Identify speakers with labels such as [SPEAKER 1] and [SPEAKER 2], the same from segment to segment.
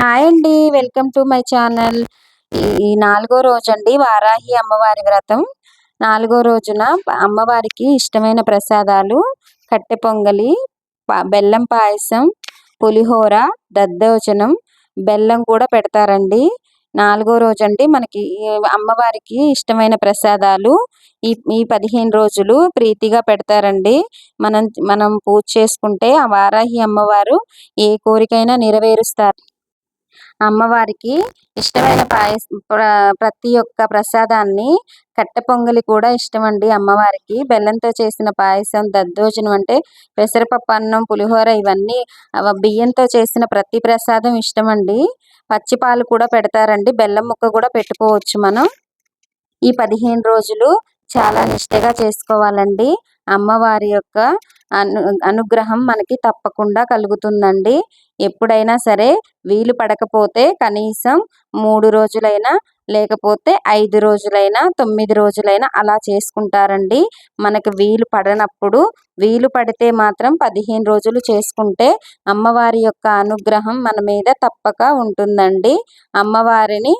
[SPEAKER 1] Hi అండి welcome to my channel. ఈ నాలుగో రోజు అండి వారాహి అమ్మవారి వ్రతం. నాలుగో రోజున అమ్మవారికి ఇష్టమైన ప్రసాదాలు కట్టె పొంగలి బెల్లం పాయసం పులిహోర దద్దోజనం బెల్లం కూడా పెడతారండి. నాలుగో రోజు అండి మనకి అమ్మవారికి ఇష్టమైన ప్రసాదాలు ఈ ఈ పదిహేను రోజులు ప్రీతిగా పెడతారండి. మనం మనం పూజ చేసుకుంటే ఆ వారాహి అమ్మవారు ఏ కోరికైనా నెరవేరుస్తారు. అమ్మవారికి ఇష్టమైన పాయస ప్రతి ఒక్క ప్రసాదాన్ని కట్టె పొంగలి కూడా ఇష్టం అండి అమ్మవారికి. బెల్లంతో చేసిన పాయసం దద్దోజనం అంటే పెసరపప్పు అన్నం పులిహోర ఇవన్నీ బియ్యంతో చేసిన ప్రతి ప్రసాదం ఇష్టం అండి పచ్చిపాలు కూడా పెడతారండి. బెల్లం ముక్క కూడా పెట్టుకోవచ్చు మనం. ఈ పదిహేను రోజులు చాలా నిష్టగా చేసుకోవాలండి. అమ్మవారి యొక్క అను అనుగ్రహం మనకి తప్పకుండా కలుగుతుందండి. ఎప్పుడైనా సరే వీలు పడకపోతే కనీసం మూడు రోజులైనా లేకపోతే ఐదు రోజులైనా తొమ్మిది రోజులైనా అలా చేసుకుంటారండి. మనకు వీలు పడనప్పుడు వీలు పడితే మాత్రం పదిహేను రోజులు చేసుకుంటే అమ్మవారి యొక్క అనుగ్రహం మన మీద తప్పక ఉంటుందండి. అమ్మవారిని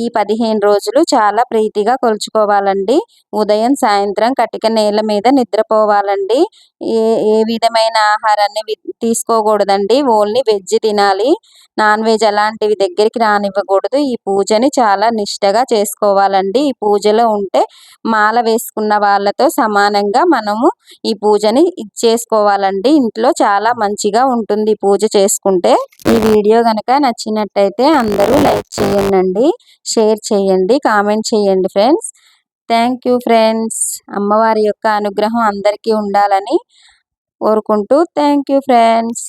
[SPEAKER 1] ఈ పదిహేను రోజులు చాలా ప్రీతిగా కొలుచుకోవాలండి. ఉదయం సాయంత్రం కటిక నేల మీద నిద్రపోవాలండి. ఏ ఏ విధమైన ఆహారాన్ని తీసుకోకూడదండి. ఓన్లీ వెజ్ తినాలి. నాన్ వెజ్ అలాంటివి దగ్గరికి రానివ్వకూడదు. ఈ పూజని చాలా నిష్టగా చేసుకోవాలండి. ఈ పూజలో ఉంటే మాల వేసుకున్న వాళ్ళతో సమానంగా మనము ఈ పూజని చేసుకోవాలండి. ఇంట్లో చాలా మంచిగా ఉంటుంది పూజ చేసుకుంటే. ఈ వీడియో కనుక నచ్చినట్టయితే అందరూ లైక్ చేయండి షేర్ చేయండి కామెంట్ చేయండి ఫ్రెండ్స్. Thank you friends. అమ్మవారి యొక్క అనుగ్రహం అందరికీ ఉండాలని కోరుకుంటూ థ్యాంక్ యూ ఫ్రెండ్స్.